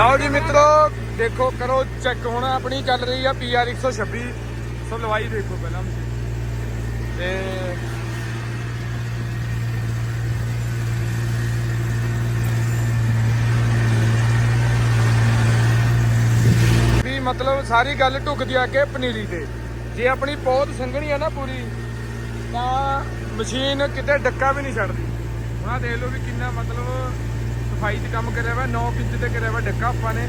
ਲਓ ਜੀ ਮਿੱਤਰੋ, ਦੇਖੋ, ਕਰੋ ਚੈੱਕ ਹੁਣ ਆਪਣੀ ਚੱਲ ਰਹੀ ਆ ਪੀਆਰ 126 ਸੋ ਲਵਾਈ ਦੇਖੋ ਪਹਿਲਾਂ ਮਸ਼ੀਨ ਤੇ ਵੀ ਮਤਲਬ ਸਾਰੀ ਗੱਲ ਢੁਕਦੀ ਆ ਕੇ ਪਨੀਰੀ ਤੇ। ਜੇ ਆਪਣੀ ਪੌਦ ਸੰਘਣੀ ਆ ਨਾ ਪੂਰੀ, ਤਾਂ ਮਸ਼ੀਨ ਕਿਤੇ ਡੱਕਾ ਵੀ ਨਹੀਂ ਛੱਡਦੀ। ਹੁਣ ਆਹ ਦੇਖ ਲਓ ਵੀ ਕਿੰਨਾ ਮਤਲਬ ਸਫ਼ਾਈ 'ਚ ਕੰਮ ਕਰਿਆ ਵਾ 9 ਇੰਚ ਤੇ ਕਰਿਆ ਵਾ ਡੱਕਾ ਆਪਾਂ ਨੇ।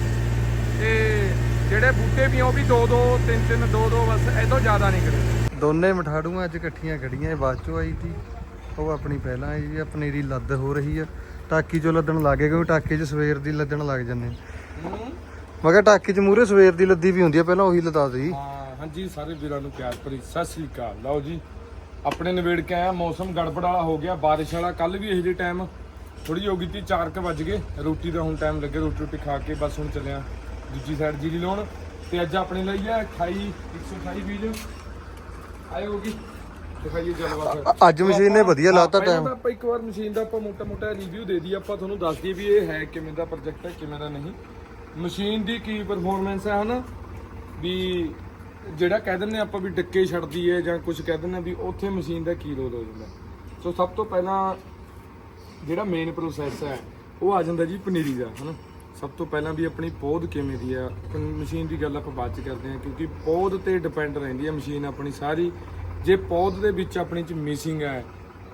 ਤੇ ਜਿਹੜੇ ਬੂਟੇ ਵੀ ਆ ਉਹ ਵੀ 2 2 3 3 2 2 ਬਸ ਤੋਂ ਜ਼ਿਆਦਾ ਨਹੀਂ ਕਰੇ ਦੋਨੇ ਮਠਾੜੂਆਂ ਅੱਜ ਇਕੱਠੀਆਂ ਖੜੀਆਂ ਇਹ ਬਾਅਦ ਚੋਂ ਆਈ ਸੀ ਉਹ ਆਪਣੀ ਪਹਿਲਾਂ ਆਈ ਜੀ ਆ ਪਨੀਰੀ ਲੱਦ ਹੋ ਰਹੀ ਆ। ਟਾਕੀ ਚੋਂ ਲੱਦਣ ਲੱਗੇ ਕਿਉਂਕਿ ਟਾਕੀ 'ਚ ਸਵੇਰ ਦੀ ਲੱਦਣ ਲੱਗ ਜੰਨੇ ਮੈਂ ਕਿਹਾ ਟਾਕੀ 'ਚ ਮੂਰੇ ਸਵੇਰ ਦੀ ਲੱਦੀ ਵੀ ਹੁੰਦੀ ਆ ਪਹਿਲਾਂ ਉਹੀ ਲਦਾ ਦੀ ਹਾਂ ਹਾਂਜੀ ਸਾਰੇ ਵੀਰਾਂ ਨੂੰ ਪਿਆਰ ਭਰੀ ਸਤਿ ਸ੍ਰੀ ਅਕਾਲ। ਲਓ ਜੀ ਆਪਣੇ ਨਵੇੜ ਕੇ ਆਇਆ ਮੌਸਮ ਗੜਬੜ ਵਾਲਾ ਹੋ ਗਿਆ ਬਾਰਿਸ਼ ਵਾਲਾ ਕੱਲ ਵੀ ਇਹੋ ਜਿਹੇ ਟਾਈਮ ਥੋੜੀ ਹੋ ਗਈ ਤੀ 4 ਕੁ ਵੱਜ ਗਏ। ਰੋਟੀ ਦਾ ਹੁਣ ਟਾਈਮ ਲੱਗੇ ਰੋਟੀ ਰੋਟੀ ਖਾ ਕੇ ਬਸ ਹੁਣ ਚੱਲਿਆ ਦੂਜੀ ਸਾਈਡ ਜੀਰੀ ਲਾਉਣ। ਤੇ ਅੱਜ ਆਪਣੇ ਲਈ ਹੈ 28 128 ਬੀਜ। ਆਏ ਹੋਗੀ ਦਿਖਾਈਏ ਜਲਵਾ ਫਿਰ ਅੱਜ ਮਸ਼ੀਨ ਨੇ ਵਧੀਆ ਲਾਤਾ ਟਾਈਮ ਆਪਾਂ ਇੱਕ ਵਾਰ ਮਸ਼ੀਨ ਦਾ ਆਪਾਂ ਮੋਟਾ ਮੋਟਾ ਰਿਵਿਊ ਦੇ ਦਈਏ। ਆਪਾਂ ਤੁਹਾਨੂੰ ਦੱਸ ਦਈਏ ਵੀ ਇਹ ਹੈ ਕਿਵੇਂ ਦਾ ਪ੍ਰੋਜੈਕਟ ਹੈ ਕਿਵੇਂ ਦਾ ਨਹੀਂ। ਮਸ਼ੀਨ ਦੀ ਕੀ ਪਰਫਾਰਮੈਂਸ ਹੈ ਹਨਾ? ਵੀ ਜਿਹੜਾ ਕਹਿ ਦਿੰਦੇ ਆਪਾਂ ਵੀ ਡੱਕੇ ਛੱਡਦੀ ਹੈ ਜਾਂ ਕੁਝ ਕਹਿ ਦਿੰਦੇ ਵੀ ਉੱਥੇ ਮਸ਼ੀਨ ਦਾ ਕੀ ਰੋਲ ਹੋ ਜਾਂਦਾ। ਸੋ ਸਭ ਤੋਂ ਪਹਿਲਾਂ ਜਿਹੜਾ ਮੇਨ ਪ੍ਰੋਸੈਸ ਹੈ, ਉਹ ਆ ਜਾਂਦਾ ਜੀ ਪਨੀਰੀ ਦਾ, ਹਨਾ? ਸਭ ਤੋਂ ਪਹਿਲਾਂ ਵੀ ਆਪਣੀ ਪੌਦ ਕਿਵੇਂ ਦੀ ਆ ਮਸ਼ੀਨ ਦੀ ਗੱਲ ਆਪਾਂ ਬਾਅਦ ਚ ਕਰਦੇ ਹਾਂ, ਕਿਉਂਕਿ ਪੌਦ ਤੇ ਡਿਪੈਂਡ ਰਹਿੰਦੀ ਹੈ ਮਸ਼ੀਨ ਆਪਣੀ ਸਾਰੀ। ਜੇ ਪੌਦ ਦੇ ਵਿੱਚ ਆਪਣੀ ਚ ਮਿਸਿੰਗ ਹੈ,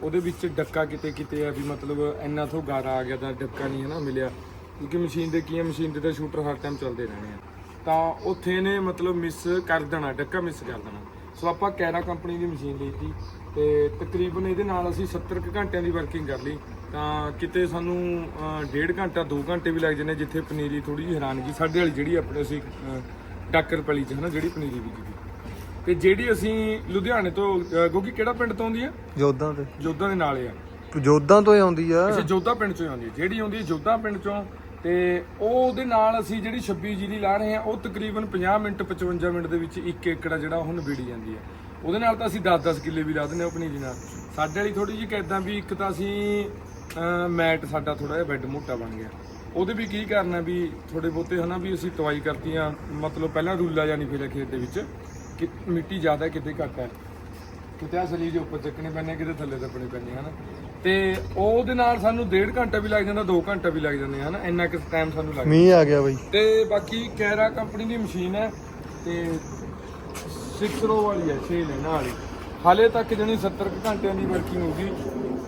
ਉਹਦੇ ਵਿੱਚ ਡੱਕਾ ਕਿਤੇ ਕਿਤੇ ਆ ਵੀ ਮਤਲਬ ਇੰਨਾ ਤੋਂ ਗਾਰਾ ਆ ਗਿਆ ਤਾਂ ਡੱਕਾ ਨਹੀਂ ਹੈ ਨਾ ਮਿਲਿਆ। ਕਿਉਂਕਿ ਮਸ਼ੀਨ ਦੇ ਕੀ ਹੈ ਮਸ਼ੀਨ ਦੇ ਤਾਂ ਸ਼ੂਟਰ ਹਰ ਟਾਈਮ ਚੱਲਦੇ ਰਹਿਣੇ ਆ। ਤਾਂ ਉੱਥੇ ਨੇ ਮਤਲਬ ਮਿਸ ਕਰ ਦੇਣਾ, ਡੱਕਾ ਮਿਸ ਕਰ ਦੇਣਾ। ਸੋ ਆਪਾਂ ਕੈਰਾ ਕੰਪਨੀ ਦੀ ਮਸ਼ੀਨ ਲਈ ਸੀ ਤੇ ਤਕਰੀਬਨ ਇਹਦੇ ਨਾਲ ਅਸੀਂ 70 ਕੁ ਘੰਟਿਆਂ ਦੀ ਵਰਕਿੰਗ ਕਰ ਲਈ। ਤਾਂ ਕਿਤੇ ਸਾਨੂੰ ਡੇਢ ਘੰਟਾ 2 ਘੰਟੇ ਵੀ ਲੱਗ ਜਾਂਦੇ ਜਿੱਥੇ ਪਨੀਰੀ ਥੋੜੀ ਜਿਹੀ ਹੈਰਾਨਗੀ। ਸਾਡੇ ਵਾਲੀ ਜਿਹੜੀ ਆਪਣੇ ਅਸੀਂ ਡਾਕਰ ਪਲੀ ਚ ਹਨਾ ਜਿਹੜੀ ਪਨੀਰੀ ਬੀਜੀ ਦੀ ਤੇ ਜਿਹੜੀ ਅਸੀਂ ਲੁਧਿਆਣੇ ਤੋਂ ਗੋਗੀ ਕਿਹੜਾ ਪਿੰਡ ਤੋਂ ਆਉਂਦੀ ਆ? ਜੋਧਾਂ ਤੇ। ਜੋਧਾ ਦੇ ਨਾਲ ਆ। ਜੋਧਾਂ ਤੋਂ ਹੀ ਆਉਂਦੀ ਆ। ਅਸੀਂ ਜੋਧਾ ਪਿੰਡ ਚੋਂ ਆਉਂਦੀ ਹੈ ਜਿਹੜੀ ਆਉਂਦੀ ਜੋਧਾ ਪਿੰਡ ਚੋਂ ਤੇ ਉਹ ਉਹਦੇ ਨਾਲ ਅਸੀਂ ਜਿਹੜੀ 26 ਜੀਰੀ ਲਾ ਰਹੇ ਹਾਂ ਉਹ ਤਕਰੀਬਨ 50 ਮਿੰਟ 55 ਮਿੰਟ ਦੇ ਵਿੱਚ ਇੱਕ ਏਕੜ ਆ ਜਿਹੜਾ ਉਹ ਨਵੇੜੀ ਜਾਂਦੀ ਹੈ ਉਹਦੇ ਨਾਲ ਤਾਂ ਅਸੀਂ 10-10 ਕਿੱਲੇ ਵੀ ਲਾ ਦਿੰਦੇ ਆਪਣੀ ਜੀ ਨਾਲ। ਸਾਡੇ ਵਾਲੀ ਥੋੜੀ ਜਿਹੀ ਕਿਦਾਂ ਵੀ ਇੱਕ ਤਾਂ ਅਸੀਂ ਮੈਟ ਸਾਡਾ ਥੋੜਾ ਜਿਹਾ ਬੈੱਡ ਮੋਟਾ ਬਣ ਗਿਆ। ਉਹਦੇ ਵੀ ਕੀ ਕਰਨਾ ਵੀ ਥੋੜੇ ਬਹੁਤੇ ਹਨਾ ਵੀ ਅਸੀਂ ਤਵਾਈ ਕਰਤੀਆਂ ਮਤਲਬ ਪਹਿਲਾਂ ਰੂਲਾ ਜਾਂ ਨਹੀਂ ਫੇਰਿਆ ਖੇਤ ਦੇ ਵਿੱਚ ਕਿ ਮਿੱਟੀ ਜ਼ਿਆਦਾ ਹੈ, ਕਿਤੇ ਘੱਟ ਹੈ। ਕਿਤੇ ਆ ਸਰੀਰ ਦੇ ਉੱਪਰ ਚੱਕਣੇ ਪੈਣੇ ਕਿਤੇ ਥੱਲੇ ਦੱਬਣੇ ਪੈਣੇ ਹਨ। ਤੇ ਉਹਦੇ ਨਾਲ ਸਾਨੂੰ ਡੇਢ ਘੰਟਾ ਵੀ ਲੱਗ ਜਾਂਦਾ 2 ਘੰਟਾ ਵੀ ਲੱਗ ਜਾਂਦੇ ਹਨ ਇੰਨਾ ਕਿ ਟਾਈਮ ਸਾਨੂੰ ਲੱਗ ਮੀਂਹ ਆ ਗਿਆ ਬਈ। ਤੇ ਬਾਕੀ ਕੈਰਾ ਕੰਪਨੀ ਦੀ ਮਸ਼ੀਨ ਹੈ ਤੇ 6 ਰੋ ਵਾਲੀ ਹੈ 6 ਲੈਣਾ ਵਾਲੀ ਹਾਲੇ ਤੱਕ ਜਣੀ 70 ਕੁ ਘੰਟਿਆਂ ਦੀ ਵਰਕਿੰਗ ਹੋ ਗਈ।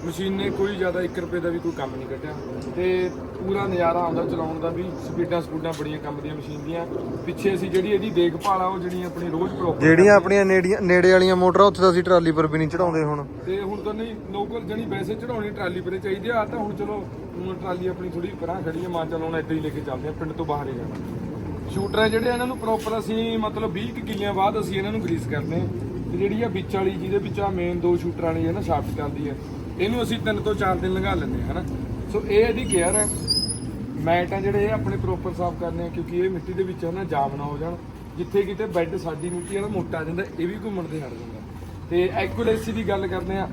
ਮਸ਼ੀਨ ਨੇ ਕੋਈ ਜ਼ਿਆਦਾ 1 ਰੁਪਏ ਦਾ ਵੀ ਕੋਈ ਕੰਮ ਨਹੀਂ ਕੱਢਿਆ। ਤੇ ਪੂਰਾ ਨਜ਼ਾਰਾ ਆਉਂਦਾ ਚਲਾਉਣ ਦਾ ਵੀ ਸਪੀਡਾਂ ਸਪੂਡਾਂ ਬੜੀਆਂ ਕੰਮ ਦੀਆਂ ਮਸ਼ੀਨ ਦੀਆਂ। ਪਿੱਛੇ ਅਸੀਂ ਜਿਹੜੀ ਇਹਦੀ ਦੇਖਭਾਲ ਆ ਉਹ ਜਿਹੜੀ ਆਪਣੀ ਰੋਜ਼ ਪ੍ਰੋਪਰ ਜਿਹੜੀਆਂ ਆਪਣੀਆਂ ਨੇੜੀਆਂ ਨੇੜੇ ਵਾਲੀਆਂ ਮੋਟਰਾਂ ਉੱਥੇ ਤਾਂ ਅਸੀਂ ਟਰਾਲੀ ਪਰ ਵੀ ਨਹੀਂ ਚੜਾਉਂਦੇ ਹੁਣ। ਤੇ ਹੁਣ ਤਾਂ ਨਹੀਂ ਲੋਕਲ ਜਣੀ ਵੈਸੇ ਚੜਾਉਣੀ ਟਰਾਲੀ ਪਰੇ ਚਾਹੀਦੀ ਆ ਤਾਂ ਹੁਣ ਚਲੋ ਹੁਣ ਟਰਾਲੀ ਆਪਣੀ ਥੋੜੀ ਪਰਾਂ ਖੜੀ ਹੈ ਮਾਂ ਚਲਾਉਣਾ ਏਦਾਂ ਹੀ ਲੈ ਕੇ ਚੱਲਦੇ ਆ ਪਿੰਡ ਤੋਂ ਬਾਹਰ ਹੀ ਜਾਣਾ। ਸ਼ੂਟਰ ਹੈ ਜਿਹੜੇ ਇਹਨਾਂ ਨੂੰ ਪ੍ਰੋਪਰ ਅਸੀਂ ਮਤਲਬ 20 ਕੁ ਕਿੱਲਿਆਂ ਬਾਅਦ ਅਸੀਂ ਇਹਨਾਂ ਨੂੰ ਗਰੀਸ ਕਰਦੇ ਹਾਂ ਤੇ ਜਿਹੜੀ ਆ ਵਿੱਚ ਵਾਲੀ ਜਿਹਦੇ ਵਿੱਚ ਆ ਮੇਨ ਦੋ ਸ਼ੂਟਰਾਂ ਵਾਲੀ ਹੈ ਨਾ ਸ਼ਾਫਟ ਚੱਲਦੀ ਹੈ ਇਹਨੂੰ ਅਸੀਂ ਤਿੰਨ ਤੋਂ ਚਾਰ ਦਿਨ ਲੰਘਾ ਲੈਂਦੇ ਹਾਂ, ਹਨਾ? ਸੋ ਇਹ ਇਹਦੀ ਕੇਅਰ ਹੈ। ਮੈਟ ਆ ਜਿਹੜੇ ਇਹ ਆਪਣੇ ਪ੍ਰੋਪਰ ਸਾਫ਼ ਕਰਨੇ ਆ, ਕਿਉਂਕਿ ਇਹ ਮਿੱਟੀ ਦੇ ਵਿੱਚ ਹੈ ਨਾ ਜਾਮ ਨਾ ਹੋ ਜਾਣ। ਜਿੱਥੇ ਕਿਤੇ ਬੈੱਡ ਸਾਡੀ ਮਿੱਟੀ ਵਾਲਾ ਮੋਟਾ ਆ ਜਾਂਦਾ, ਇਹ ਵੀ ਘੁੰਮਣ ਤੇ ਹਟ ਜਾਂਦਾ। ਤੇ ਐਕੂਰੇਸੀ ਦੀ ਗੱਲ ਕਰਦੇ ਆ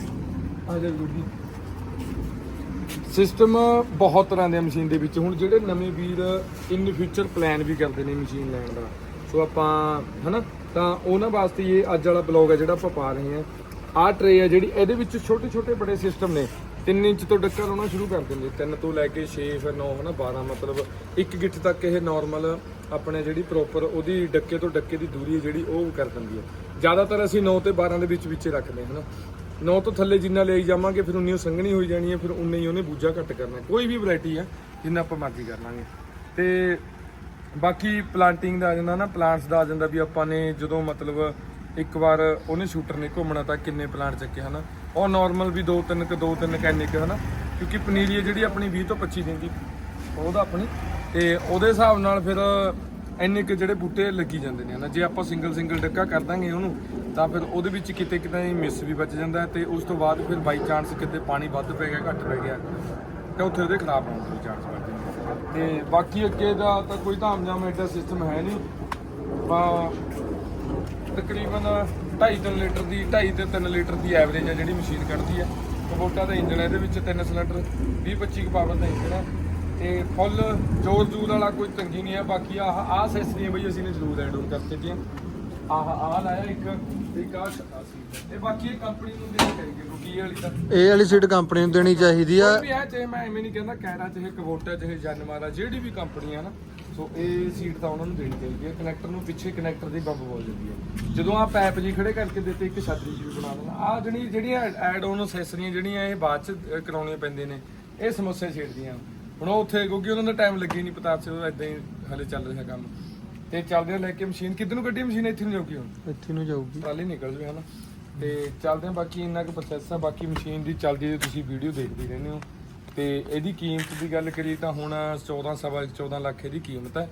ਆ ਜਾ। ਗੁੱਡੀ ਸਿਸਟਮ ਬਹੁਤ ਤਰ੍ਹਾਂ ਦੇ ਆ ਮਸ਼ੀਨ ਦੇ ਵਿੱਚ। ਹੁਣ ਜਿਹੜੇ ਨਵੇਂ ਵੀਰ ਇਨ ਫਿਊਚਰ ਪਲਾਨ ਵੀ ਕਰਦੇ ਨੇ ਮਸ਼ੀਨ ਲੈਣ ਦਾ। ਸੋ ਆਪਾਂ, ਹਨਾ, ਤਾਂ ਉਹਨਾਂ ਵਾਸਤੇ ਇਹ ਅੱਜ ਵਾਲਾ ਬਲੌਗ ਹੈ ਜਿਹੜਾ ਆਪਾਂ ਪਾ ਰਹੇ ਹਾਂ ਆਹ ਟਰੇ ਆ ਜਿਹੜੀ ਇਹਦੇ ਵਿੱਚ ਛੋਟੇ ਛੋਟੇ ਬੜੇ ਸਿਸਟਮ ਨੇ। 3 ਇੰਚ ਤੋਂ ਡੱਕਾ ਲਾਉਣਾ ਸ਼ੁਰੂ ਕਰ ਦਿੰਦੇ। 3 ਤੋਂ ਲੈ ਕੇ 6 ਫਿਰ 9 ਹਨਾ 12 ਮਤਲਬ ਇੱਕ ਗਿੱਠ ਤੱਕ ਇਹ ਨਾਰਮਲ ਆਪਣੇ ਜਿਹੜੀ ਪ੍ਰੋਪਰ ਉਹਦੀ ਡੱਕੇ ਤੋਂ ਡੱਕੇ ਦੀ ਦੂਰੀ ਹੈ ਜਿਹੜੀ ਉਹ ਕਰ ਦਿੰਦੀ ਹੈ। ਜ਼ਿਆਦਾਤਰ ਅਸੀਂ 9 ਤੇ 12 ਦੇ ਵਿੱਚ ਵਿੱਚ ਰੱਖਦੇ ਹਾਂ, ਹਨਾ। 9 ਤੋਂ ਥੱਲੇ ਜਿੰਨਾ ਲਈ ਜਾਵਾਂਗੇ, ਫਿਰ ਉਨੀ ਉਹ ਸੰਘਣੀ ਹੋਈ ਜਾਣੀ ਹੈ, ਫਿਰ ਉਨੇ ਹੀ ਉਹਨੇ ਬੂਝਾ ਘੱਟ ਕਰਨਾ। ਕੋਈ ਵੀ ਵੈਰਾਈਟੀ ਹੈ, ਜਿੰਨਾ ਆਪਾਂ ਮਰਜ਼ੀ ਕਰ ਲਾਂਗੇ। ਤੇ ਬਾਕੀ ਪਲਾਂਟਿੰਗ ਦਾ ਆ ਜਾਂਦਾ ਨਾ ਪਲਾਂਟਸ ਦਾ ਆ ਜਾਂਦਾ ਵੀ ਆਪਾਂ ਨੇ ਜਦੋਂ ਮਤਲਬ ਇੱਕ ਵਾਰ ਉਹਨੇ ਸ਼ੂਟਰ ਨੇ ਘੁੰਮਣਾ ਤਾਂ ਕਿੰਨੇ ਪਲਾਂਟ ਚੱਕੇ, ਹਨਾ? ਉਹ ਨਾਰਮਲ ਵੀ 2 3 ਕ 2 3 ਕੈਨਿਕ, ਹਨਾ? ਕਿਉਂਕਿ ਪਨੀਰੀ ਹੈ ਜਿਹੜੀ ਆਪਣੀ 20 ਤੋਂ 25 ਦਿਨ ਦੀ ਉਹਦਾ ਆਪਣੀ। ਤੇ ਉਹਦੇ ਹਿਸਾਬ ਨਾਲ ਫਿਰ ਇੰਨੇ ਕੁ ਜਿਹੜੇ ਬੂਟੇ ਲੱਗੀ ਜਾਂਦੇ ਨੇ, ਹਨਾ? ਜੇ ਆਪਾਂ ਸਿੰਗਲ ਸਿੰਗਲ ਡੱਕਾ ਕਰ ਦਾਂਗੇ ਉਹਨੂੰ, ਤਾਂ ਫਿਰ ਉਹਦੇ ਵਿੱਚ ਕਿਤੇ ਕਿਤੇ ਮਿਸ ਵੀ ਬਚ ਜਾਂਦਾ ਹੈ ਤੇ ਉਸ ਤੋਂ ਬਾਅਦ ਫਿਰ ਬਾਈ ਚਾਂਸ ਕਿਤੇ ਪਾਣੀ ਵੱਧ ਪੈ ਗਿਆ, ਘੱਟ ਪੈ ਗਿਆ, ਤੇ ਉੱਥੇ ਉਹਦੇ ਖਰਾਬ ਹੋਣ ਦੇ ਚਾਂਸ ਵੱਧ ਜਾਂਦੇ ਤੇ ਬਾਕੀ ਅੱਗੇ ਦਾ ਤਾਂ ਕੋਈ ਧਾਮ ਜਾਮ ਐਡਾ ਸਿਸਟਮ ਹੈ ਨਹੀਂ। ਆਪਾਂ ਤਕਰੀਬਨ 2.5 ਲੀਟਰ ਦੀ 2.5 ਤੇ 3 ਲੀਟਰ ਦੀ ਐਵਰੇਜ ਹੈ ਜਿਹੜੀ ਮਸ਼ੀਨ ਕੱਢਦੀ ਹੈ ਕਬੋਟਾ ਦਾ ਇੰਜਨ ਹੈ ਇਹਦੇ ਵਿੱਚ ਤਿੰਨ ਸਿਲੰਡਰ 20 25 ਕੁ ਪਾਵਰ ਦਾ ਇੰਜਨ ਹੈ ਤੇ ਫੁੱਲ ਜੋਰ ਜੂਰ ਵਾਲਾ ਕੋਈ ਤੰਗੀ ਨਹੀਂ ਹੈ ਬਾਕੀ ਆਹ ਆਹ ਸੈਸਰੀਆਂ ਬਈ ਅਸੀਂ ਨੇ ਜ਼ਰੂਰ ਐਡ ਆਨ ਕਰਕੇ ਦੀਆਂ ਆਹ ਆਹ ਲਾਇਆ ਇੱਕ ਇੱਕ ਆਹ ਸੀ ਤੇ ਬਾਕੀ ਇਹ ਕੰਪਨੀ ਨੂੰ ਦੇਣੀ ਚਾਹੀਦੀ ਹੈ ਕਿਉਂਕਿ ਇਹ ਵਾਲੀ ਤਾਂ ਇਹ ਵਾਲੀ ਸੀਟ ਕੰਪਨੀ ਨੂੰ ਦੇਣੀ ਚਾਹੀਦੀ ਆ। ਕੋਈ ਵੀ ਹੈ ਚਾਹੇ ਮੈਂ ਐਵੇਂ ਨਹੀਂ ਕਹਿੰਦਾ ਕੈਰਾ ਚਾਹੇ ਕਵੋਟਾ ਚਾਹੇ ਜਨਮਾਰਾ ਜਿਹੜੀ ਵੀ ਕੰਪਨੀ ਆ ਨਾ ਸੋ ਇਹ ਸੀਟ ਤਾਂ ਉਹਨਾਂ ਨੂੰ ਦੇਣੀ ਚਾਹੀਦੀ ਹੈ। ਕਨੈਕਟਰ ਨੂੰ ਪਿੱਛੇ ਕਨੈਕਟਰ ਦੀ ਬੰਬ ਬੋਲ ਜਾਂਦੀ ਹੈ। ਜਦੋਂ ਆ ਪੈਪ ਜੀ ਖੜੇ ਕਰਕੇ ਦਿੱਤੇ ਇੱਕ ਛਤਰੀ ਜੀ ਬਣਾ ਦੇਣਾ। ਆ ਜਿਹੜੀ ਜਿਹੜੀਆਂ ਐਡ ਆਨ ਅਸੈਸਰੀਆਂ ਜਿਹੜੀਆਂ ਇਹ ਬਾਅਦ ਚ ਕਰਾਉਣੀਆਂ ਪੈਂਦੀਆਂ ਨੇ ਇਹ ਸਮੱਸਿਆ ਛੇੜਦੀਆਂ ਹੁਣ ਉਹ ਉੱਥੇ ਕਿਉਂਕਿ ਉਹਨਾਂ ਦਾ ਟਾਈਮ ਲੱਗੇ ਨਹੀਂ ਪਤਾ ਸੀ ਉਹ ਇਦਾਂ ਹੀ ਹਲੇ ਚੱਲ ਰਿਹਾ ਕੰਮ। ਤੇ ਚੱਲਦੇ ਲੈ ਕੇ ਮਸ਼ੀਨ। ਕਿੱਧਰ ਨੂੰ ਗੱਡੀ ਮਸ਼ੀਨ? ਇੱਥੇ ਨੂੰ ਜਾਊਗੀ ਹੁਣ? ਇੱਥੇ ਨੂੰ ਜਾਊਗੀ। ਟਰਾਲੀ ਨਿਕਲ ਜਵੇ ਹਨਾ। ਤੇ ਚੱਲਦੇ ਆ ਬਾਕੀ ਇੰਨਾ ਕੁ ਪ੍ਰੋਸੈਸ ਆ। ਬਾਕੀ ਮਸ਼ੀਨ ਦੀ ਚੱਲਦੀ ਜੇ ਤੁਸੀਂ ਵੀਡੀਓ ਦੇਖਦੇ ਰਹਿੰਦੇ ਹੋ। ਤੇ ਇਹਦੀ ਕੀਮਤ ਦੀ ਗੱਲ ਕਰੀਏ ਤਾਂ ਹੁਣ 14 ਸਵਾ 14 ਲੱਖ ਇਹਦੀ ਕੀਮਤ ਹੈ।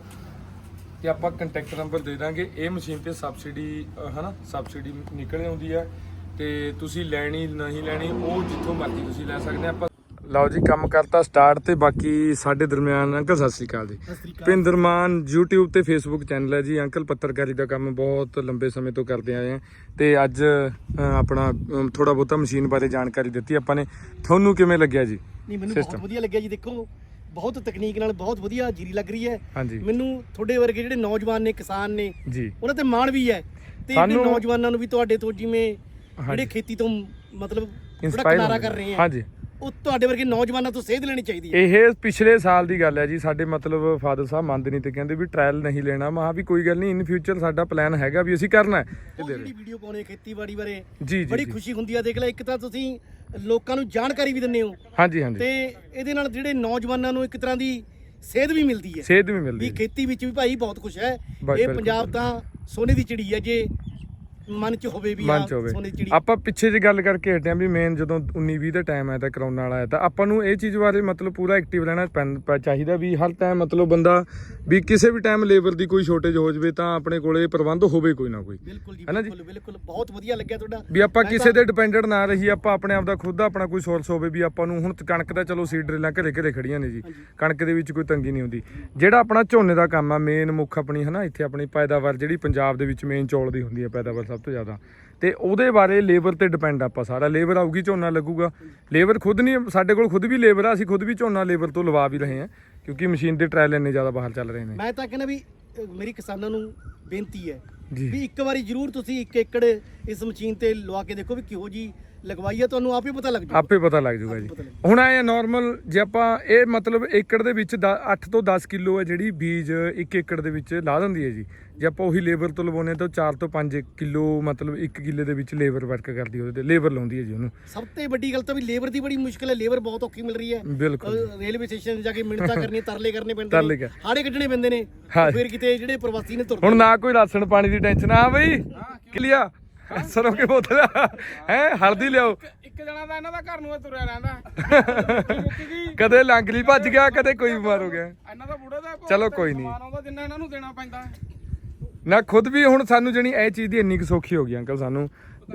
ਤੇ ਆਪਾਂ ਕੰਟੈਕਟ ਨੰਬਰ ਦੇ ਦਾਂਗੇ। ਇਹ ਮਸ਼ੀਨ ਤੇ ਸਬਸਿਡੀ ਹਨਾ ਸਬਸਿਡੀ ਨਿਕਲ ਆਉਂਦੀ ਹੈ। ਤੇ ਤੁਸੀਂ ਲੈਣੀ ਨਹੀਂ ਲੈਣੀ ਉਹ ਜਿੱਥੋਂ ਮਰਜ਼ੀ ਤੁਸੀਂ ਲੈ ਸਕਦੇ ਆ। ਆਪਾਂ ਲਓ ਜੀ ਕੰਮ ਕਰਤਾ ਸਟਾਰਟ ਤੇ ਬਾਕੀ ਸਾਡੇ ਦਰਮਿਆਨ ਅੰਕਲ ਸਤਿ ਸ੍ਰੀ ਅਕਾਲ ਜੀ। ਭਿੰਦਰ ਮਾਨ YouTube ਤੇ Facebook ਚੈਨਲ ਹੈ ਜੀ। ਅੰਕਲ ਪੱਤਰਕਾਰੀ ਦਾ ਕੰਮ ਬਹੁਤ ਲੰਬੇ ਸਮੇਂ ਤੋਂ ਕਰਦੇ ਆਏ ਆ। ਤੇ ਅੱਜ ਆਪਣਾ ਥੋੜਾ ਬਹੁਤਾ ਮਸ਼ੀਨ ਬਾਰੇ ਜਾਣਕਾਰੀ ਦਿੱਤੀ ਆਪਾਂ ਨੇ। ਤੁਹਾਨੂੰ ਕਿਵੇਂ ਲੱਗਿਆ ਜੀ? ਨਹੀਂ ਮੈਨੂੰ. ਬਹੁਤ ਵਧੀਆ ਲੱਗਿਆ ਜੀ ਦੇਖੋ ਬਹੁਤ ਤਕਨੀਕ ਨਾਲ ਬਹੁਤ ਵਧੀਆ ਜੀਰੀ ਲੱਗ ਰਹੀ ਹੈ। ਮੈਨੂੰ ਤੁਹਾਡੇ ਵਰਗੇ ਜਿਹੜੇ ਨੌਜਵਾਨ ਨੇ ਕਿਸਾਨ ਨੇ ਉਹਨਾਂ ਤੇ ਮਾਣ ਵੀ ਹੈ। ਤੇ ਸਾਨੂੰ- ਨੌਜਵਾਨਾਂ ਨੂੰ ਵੀ ਤੁਹਾਡੇ ਤੋਂ ਜਿਵੇਂ ਜਿਹੜੇ। ਖੇਤੀ ਤੋਂ ਮਤਲਬ ਥੋੜਾ ਕਿਨਾਰਾ ਕਰ ਰਹੇ ਆ ਹਾਂਜੀ। ਉਹ ਤੁਹਾਡੇ ਵਰਗੇ ਨੌਜਵਾਨਾਂ ਤੋਂ ਸੇਧ ਲੈਣੀ ਚਾਹੀਦੀ ਹੈ। ਇਹ ਪਿਛਲੇ ਸਾਲ ਦੀ ਗੱਲ ਹੈ ਜੀ ਸਾਡੇ ਮਤਲਬ ਫਾਦਰ ਸਾਹਿਬ ਮੰਨਦੇ ਨਹੀਂ ਤੇ ਕਹਿੰਦੇ ਵੀ ਟ੍ਰਾਇਲ ਨਹੀਂ ਲੈਣਾ। ਮੈਂ ਕਿਹਾ ਵੀ ਕੋਈ ਗੱਲ ਨਹੀਂ ਇਨ ਫਿਊਚਰ ਸਾਡਾ ਪਲਾਨ ਹੈਗਾ ਵੀ ਅਸੀਂ ਕਰਨਾ ਹੈ। ਉਹ ਜਿਹੜੀ ਵੀਡੀਓ ਪਾਉਣੇ ਖੇਤੀਬਾੜੀ ਬਾਰੇ ਜੀ ਬੜੀ ਜੀ। ਖੁਸ਼ੀ ਹੁੰਦੀ ਹੈ ਦੇਖ ਲੈ ਇੱਕ ਤਾਂ ਤੁਸੀਂ ਲੋਕਾਂ ਨੂੰ ਜਾਣਕਾਰੀ ਵੀ ਦਿੰਦੇ ਹੋ। ਹਾਂਜੀ ਹਾਂਜੀ। ਤੇ ਇਹਦੇ ਨਾਲ ਜਿਹੜੇ ਨੌਜਵਾਨਾਂ ਨੂੰ ਇੱਕ ਤਰ੍ਹਾਂ ਦੀ ਸੇਧ ਵੀ ਮਿਲਦੀ ਹੈ। ਸੇਧ ਵੀ ਮਿਲਦੀ ਵੀ ਹੈ। ਖੇਤੀ ਵਿੱਚ ਵੀ ਭਾਈ ਬਹੁਤ ਕੁਝ ਹੈ। ਬਸ ਇਹ ਬਿਲਕੁਲ, ਪੰਜਾਬ ਤਾਂ ਸੋਨੇ ਦੀ ਚਿੜੀ ਹੈ ਜੇ ਮਨ ਚ ਹੋਵੇ ਵੀ ਮਨ ਆਹ ਚ ਹੋਵੇ। ਸੋਨੇ ਚਿੜੀ। ਆਪਾਂ ਪਿੱਛੇ ਜੇ ਗੱਲ ਕਰਕੇ ਹਟਿਆ ਵੀ ਮੇਨ ਜਦੋਂ 19 20 ਦਾ ਟਾਈਮ ਆਇਆ ਤਾਂ ਕਰੋਨਾ ਵਾਲਾ ਆਇਆ ਤਾਂ ਆਪਾਂ ਨੂੰ ਇਹ ਚੀਜ਼ ਬਾਰੇ ਮਤਲਬ ਪੂਰਾ ਐਕਟਿਵ ਰਹਿਣਾ ਚਾਹੀਦਾ ਵੀ ਹਰ ਟਾਈਮ ਮਤਲਬ ਬੰਦਾ ਵੀ ਕਿਸੇ ਵੀ ਟਾਈਮ ਲੇਬਰ ਦੀ ਕੋਈ ਸ਼ੋਰਟੇਜ ਹੋ ਜਵੇ ਤਾਂ ਆਪਣੇ ਕੋਲੇ ਪ੍ਰਬੰਧ ਹੋਵੇ ਕੋਈ ਨਾ ਕੋਈ। ਬਿਲਕੁਲ ਜੀ? ਬਿਲਕੁਲ ਬਿਲਕੁਲ। ਬਹੁਤ ਵਧੀਆ ਲੱਗਿਆ ਤੁਹਾਡਾ। ਵੀ ਆਪਾਂ ਕਿਸੇ ਤਾਂ- ਤੇ ਡਿਪੈਂਡੈਂਟ ਨਾ ਰਹੀ ਆਪਾਂ ਆਪਣੇ ਆਪ ਦਾ ਖੁਦ ਦਾ ਆਪਣਾ ਕੋਈ ਸੋਰਸ ਹੋਵੇ ਵੀ ਆਪਾਂ ਨੂੰ ਹੁਣ ਕਣਕ ਦਾ ਚਲੋ ਸੀਡ ਡਰਿਲਾਂ ਘਰੇ ਘਰੇ ਖੜੀਆਂ ਨੇ ਜੀ। ਕਣਕ ਦੇ ਵਿੱਚ ਕੋਈ ਤੰਗੀ ਨਹੀਂ ਹੁੰਦੀ। ਜਿਹੜਾ ਆਪਣਾ ਝੋਨੇ ਦਾ ਕੰਮ ਆ ਮੇਨ ਮੁੱਖ ਆਪਣੀ ਹਨਾ ਇੱਥੇ ਆਪਣੀ ਪੈਦਾਵਾਰ ਜਿਹੜੀ ਪੰਜਾਬ ਦੇ ਵਿੱਚ ਮੇਨ ਚੌਲ ਦੀ ਹੁੰਦੀ ਹੈ ਪੈਦਾਵਾਰ ਸਭ ਤੋਂ ਜ਼ਿਆਦਾ। ਤੇ ਉਹਦੇ ਬਾਰੇ ਲੇਬਰ ਤੇ ਡਿਪੈਂਡ ਆਪਾਂ ਸਾਰਾ। ਲੇਬਰ ਆਊਗੀ ਝੋਨਾ ਲੱਗੂਗਾ। ਲੇਬਰ ਖੁਦ ਨਹੀਂ ਸਾਡੇ ਕੋਲ ਖੁਦ ਵੀ ਲੇਬਰ ਆ ਅਸੀਂ ਖੁਦ ਵੀ ਝੋਨਾ ਲੇਬਰ ਤੋਂ ਲਵਾ ਵੀ ਰਹੇ ਹਾਂ ਕਿਉਂਕਿ ਮਸ਼ੀਨ ਦੇ ਟ੍ਰਾਇਲ ਇੰਨੇ ਜ਼ਿਆਦਾ ਬਾਹਰ ਚੱਲ ਰਹੇ ਨੇ। ਮੈਂ ਤਾਂ ਕਹਿੰਦਾ ਵੀ ਮੇਰੀ ਕਿਸਾਨਾਂ ਨੂੰ ਬੇਨਤੀ ਹੈ ਵੀ ਇੱਕ ਵਾਰੀ ਜ਼ਰੂਰ ਤੁਸੀਂ ਇੱਕ ਏਕੜ ਇਸ ਮਸ਼ੀਨ ਤੇ ਲਵਾ ਕੇ ਦੇਖੋ ਵੀ ਕਿਹੋ ਜੀ ਲਗਵਾਈ ਹੈ ਤੁਹਾਨੂੰ ਆਪੇ ਪਤਾ ਲੱਗ ਜੂ। ਆਪੇ ਪਤਾ ਲੱਗ ਜੂਗਾ ਜੀ ਹੁਣ ਆਏ ਨਾਰਮਲ ਜੇ ਆਪਾਂ ਇਹ ਮਤਲਬ ਏਕੜ ਦੇ ਵਿੱਚ 8 ਤੋਂ 10 ਕਿਲੋ ਹੈ ਜਿਹੜੀ ਬੀਜ 1 ਏਕੜ ਦੇ ਵਿੱਚ ਲਾ ਦਿੰਦੀ ਹੈ ਜੀ। ਜੇ ਆਪਾਂ ਉਹੀ ਲੇਬਰ ਤੋਂ ਲਵਾਉਂਦੇ ਤਾਂ 4 ਤੋਂ 5 ਕਿਲੋ ਮਤਲਬ 1 ਕਿੱਲੇ ਦੇ ਵਿੱਚ ਲੇਬਰ ਵਰਕ ਕਰਦੀ ਉਹਦੇ ਤੇ ਲੇਬਰ ਲਾਉਂਦੀ ਹੈ ਜੀ ਉਹਨੂੰ। ਸਭ ਤੋਂ ਵੱਡੀ ਗੱਲ ਤਾਂ ਵੀ ਲੇਬਰ ਦੀ ਬੜੀ ਮੁਸ਼ਕਲ ਹੈ ਲੇਬਰ ਬਹੁਤ ਔਖੀ ਮਿਲ ਰਹੀ ਹੈ। ਬਿਲਕੁਲ ਰੇਲਵੇ ਸਟੇਸ਼ਨ ਜਾ ਕੇ ਮਿੰਟਾਂ ਕਰਨੀਆਂ ਤਰਲੇ ਕਰਨੇ ਪੈਂਦੇ ਨੇ ਹਾੜੇ ਕੱਢਣੇ ਪੈਂਦੇ ਨੇ। ਹਾਂ। ਫਿਰ ਕਿਤੇ ਜਿਹੜੇ ਪ੍ਰਵਾਸੀ ਨੇ ਤੁਰਦੇ ਹੁਣ ਨਾ ਕੋਈ ਰਾਸ਼ਨ ਪਾਣੀ ਦੀ ਟੈਨਸ਼ਨ ਆ ਬਈ। ਕਿਲਿਆ। ਸਰੋਂ ਕੇ ਬੋਤਲ ਹੈ? ਹਲਦੀ ਲਿਆਓ। ਇੱਕ ਜਣਾ ਤਾਂ ਇਹਨਾਂ ਦਾ ਘਰ ਨੂੰ ਤੁਰਿਆ ਰਹਿੰਦਾ। ਕਦੇ ਲੰਗਲੀ ਭੱਜ ਗਿਆ ਕਦੇ ਕੋਈ ਬਿਮਾਰ ਹੋ ਗਿਆ। ਇਹਨਾਂ ਦਾ ਬੁੜੇ ਦਾ ਚਲੋ ਕੋਈ ਨਹੀਂ। ਜਿੰਨਾ ਇਹਨਾਂ ਨੂੰ ਦੇਣਾ ਪੈਂਦਾ। ਨਾ ਖੁਦ ਵੀ ਹੁਣ ਸਾਨੂੰ ਜਣੀ ਇਹ ਚੀਜ਼ ਦੀ ਇੰਨੀ ਕੁ ਸੌਖੀ ਹੋ ਗਈ ਅੰਕਲ ਸਾਨੂੰ।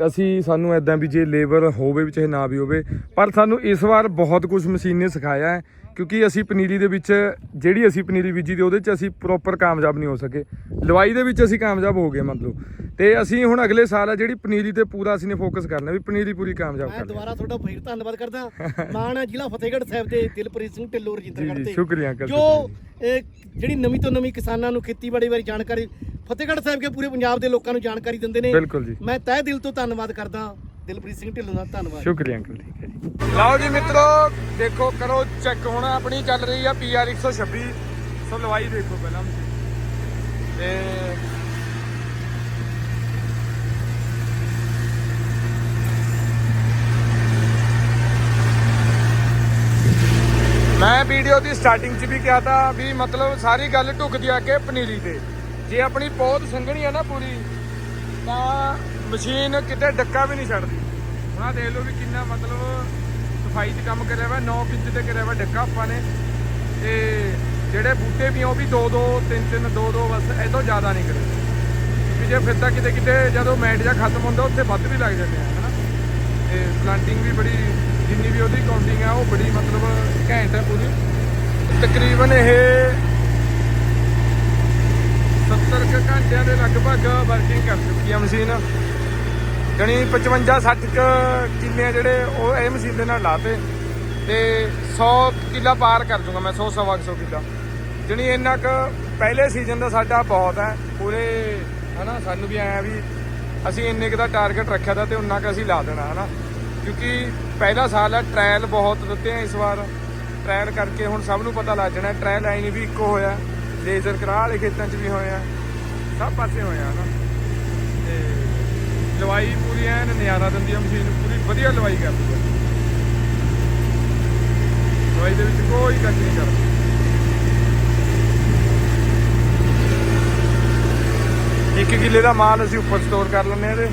ਅਸੀਂ ਸਾਨੂੰ ਐਦਾਂ ਵੀ ਜੇ ਲੇਬਰ ਹੋਵੇ ਵੀ ਚਾਹੇ ਨਾ ਵੀ ਹੋਵੇ ਪਰ ਸਾਨੂੰ ਇਸ ਵਾਰ ਬਹੁਤ ਕੁਝ ਮਸ਼ੀਨ ਨੇ ਸਿਖਾਇਆ ਹੈ। ਕਿਉਂਕਿ ਅਸੀਂ ਪਨੀਰੀ ਦੇ ਵਿੱਚ ਜਿਹੜੀ ਅਸੀਂ ਪਨੀਰੀ ਬੀਜੀ ਤੇ ਉਹਦੇ 'ਚ ਅਸੀਂ ਪ੍ਰੋਪਰ ਕਾਮਯਾਬ ਨਹੀਂ ਹੋ ਸਕੇ। ਲਵਾਈ ਦੇ ਵਿੱਚ ਅਸੀਂ ਕਾਮਯਾਬ ਹੋ ਗਏ ਮਤਲਬ ਤੇ ਅਸੀਂ ਹੁਣ ਅਗਲੇ ਸਾਲ ਆ ਜਿਹੜੀ ਪਨੀਰੀ ਤੇ ਪੂਰਾ ਅਸੀਂ ਨੇ ਫੋਕਸ ਕਰਨਾ ਵੀ ਪਨੀਰੀ ਪੂਰੀ ਕਾਮਯਾਬ ਮੈਂ ਕਰਨੀ ਦੁਬਾਰਾ ਤੁਹਾਡਾ ਫੇਰ ਧੰਨਵਾਦ ਕਰਦਾ। ਮਾਣ ਜ਼ਿਲ੍ਹਾ ਫਤਿਹਗੜ੍ਹ ਸਾਹਿਬ ਦੇ ਦਿਲਪ੍ਰੀਤ ਸਿੰਘ ਢਿੱਲੋਂ ਰਜਿੰਦਰਗੜ੍ਹ ਤੇ ਸ਼ੁਕਰੀਆ ਅੰਕਲ, ਜੋ ਜਿਹੜੀ ਨਵੀਂ ਤੋਂ ਨਵੀਂ ਕਿਸਾਨਾਂ ਨੂੰ ਖੇਤੀਬਾੜੀ ਬਾਰੇ ਜਾਣਕਾਰੀ ਫਤਿਹਗੜ੍ਹ ਸਾਹਿਬ ਕੇ ਪੂਰੇ ਪੰਜਾਬ ਦੇ ਲੋਕਾਂ ਨੂੰ ਜਾਣਕਾਰੀ ਦਿੰਦੇ ਨੇ। ਮੈਂ ਤਹਿ ਦਿਲ ਤੋਂ ਧੰਨਵਾਦ ਕਰਦਾ। ਦਿਲਪ੍ਰੀਤ ਸਿੰਘ ਢਿੱਲੋਂ ਦਾ ਧੰਨਵਾਦ। ਸ਼ੁਕਰੀਆ ਅੰਕਲ ਠੀਕ ਹੈ ਜੀ। ਲਓ ਜੀ ਮਿੱਤਰੋ ਦੇਖੋ ਕਰੋ ਚੈੱਕ ਹੁਣ ਆਪਣੀ ਚੱਲ ਰਹੀ ਆ ਪੀਆਰ 126 ਸੋ ਲਵਾਈ ਦੇਖੋ ਪਹਿਲਾਂ ਤੇ ਮੈਂ ਵੀਡੀਓ ਦੀ ਸਟਾਰਟਿੰਗ 'ਚ ਵੀ ਕਿਹਾ ਤਾਂ ਵੀ ਮਤਲਬ ਸਾਰੀ ਗੱਲ ਢੁਕਦੀ ਆ ਕਿ ਪਨੀਰੀ ਤੇ। ਜੇ ਆਪਣੀ ਪੌਦ ਸੰਘਣੀ ਆ ਨਾ ਪੂਰੀ ਤਾਂ ਮਸ਼ੀਨ ਕਿਤੇ ਡੱਕਾ ਵੀ ਨਹੀਂ ਛੱਡਦੀ। ਹੁਣ ਆਹ ਦੇਖ ਲਓ ਵੀ ਕਿੰਨਾ ਮਤਲਬ ਸਫ਼ਾਈ 'ਚ ਕੰਮ ਕਰਿਆ ਵਾ 9 ਇੰਚ ਤੇ ਕਰਿਆ ਵਾ ਡੱਕਾ ਆਪਾਂ ਨੇ। ਤੇ ਜਿਹੜੇ ਬੂਟੇ ਵੀ ਆ, ਉਹ ਵੀ 2 2 3 3 2 2 ਬਸ ਇਹ ਤੋਂ ਜ਼ਿਆਦਾ ਨਹੀਂ ਕਰੇ। ਵੀ ਜੇ ਫਿਰ ਤਾਂ ਕਿਤੇ ਕਿਤੇ ਜਦੋਂ ਮੈਟ ਜਾਂ ਖਤਮ ਹੁੰਦਾ, ਉੱਥੇ ਵੱਧ ਵੀ ਲੱਗ ਜਾਂਦੇ ਆ, ਹਨਾ। ਤੇ ਪਲਾਂਟਿੰਗ ਵੀ ਬੜੀ, ਜਿੰਨੀ ਵੀ ਉਹਦੀ ਕਾਊਂਟਿੰਗ ਆ, ਉਹ ਬੜੀ ਮਤਲਬ ਘੈਂਟ ਹੈ ਪੂਰੀ। ਤਕਰੀਬਨ ਇਹ 70 ਕੁ ਘੰਟਿਆਂ ਦੇ ਲਗਭਗ ਵਰਕਿੰਗ ਕਰ ਚੁੱਕੀ ਆ ਮਸ਼ੀਨ ਜਣੀ 55 60 ਕ ਕਿੱਲੇ ਆ ਜਿਹੜੇ ਉਹ ਇਹ ਮਸ਼ੀਨ ਦੇ ਨਾਲ ਲਾਤੇ ਤੇ 100 ਕਿੱਲਾ ਪਾਰ ਕਰ ਦੂੰਗਾ ਮੈਂ 100 ਸਵਾ 100 ਕਿੱਲਾ। ਜਣੀ ਇੰਨਾ ਕੁ ਪਹਿਲੇ ਸੀਜ਼ਨ ਦਾ ਸਾਡਾ ਬਹੁਤ ਹੈ, ਪੂਰੇ ਹਨਾ, ਸਾਨੂੰ ਵੀ ਆਇਆ ਵੀ ਅਸੀਂ ਇੰਨੇ ਕੁ ਦਾ ਟਾਰਗੇਟ ਰੱਖਿਆ ਦਾ ਤੇ ਉਨਾ ਕੁ ਅਸੀਂ ਲਾ ਦੇਣਾ, ਹਨਾ। ਕਿਉਂਕਿ ਪਹਿਲਾ ਸਾਲ ਹੈ ਟ੍ਰਾਇਲ ਬਹੁਤ ਦਿੱਤੇ ਆ ਇਸ ਵਾਰ। ਟ੍ਰਾਇਲ ਕਰਕੇ ਹੁਣ ਸਭ ਨੂੰ ਪਤਾ ਲੱਗ ਜਾਣਾ ਟ੍ਰਾਇਲ ਆਈ ਨਹੀਂ ਵੀ ਇੱਕੋ ਹੋਇਆ ਲੇਜ਼ਰ ਕਰਾ ਵਾਲੇ ਖੇਤਾਂ 'ਚ ਵੀ ਹੋਏ ਆ, ਸਭ ਪਾਸੇ ਹੋਇਆ ਹਨਾ। ਤੇ ਲਵਾਈ ਪੂਰੀ ਐਨ, ਨਜ਼ਾਰਾ ਦਿੰਦੀ ਆ ਮਸ਼ੀਨ ਪੂਰੀ, ਵਧੀਆ ਲਵਾਈ ਕਰਦੀ ਆ। ਲਵਾਈ ਦੇ ਵਿੱਚ ਕੋਈ ਕੱਟ ਨਹੀਂ ਕਰਦੀ। ਇੱਕ ਕਿੱਲੇ ਦਾ ਮਾਲ ਅਸੀਂ ਉੱਪਰ ਸਟੋਰ ਕਰ ਲੈਂਦੇ ਆ ਤੇ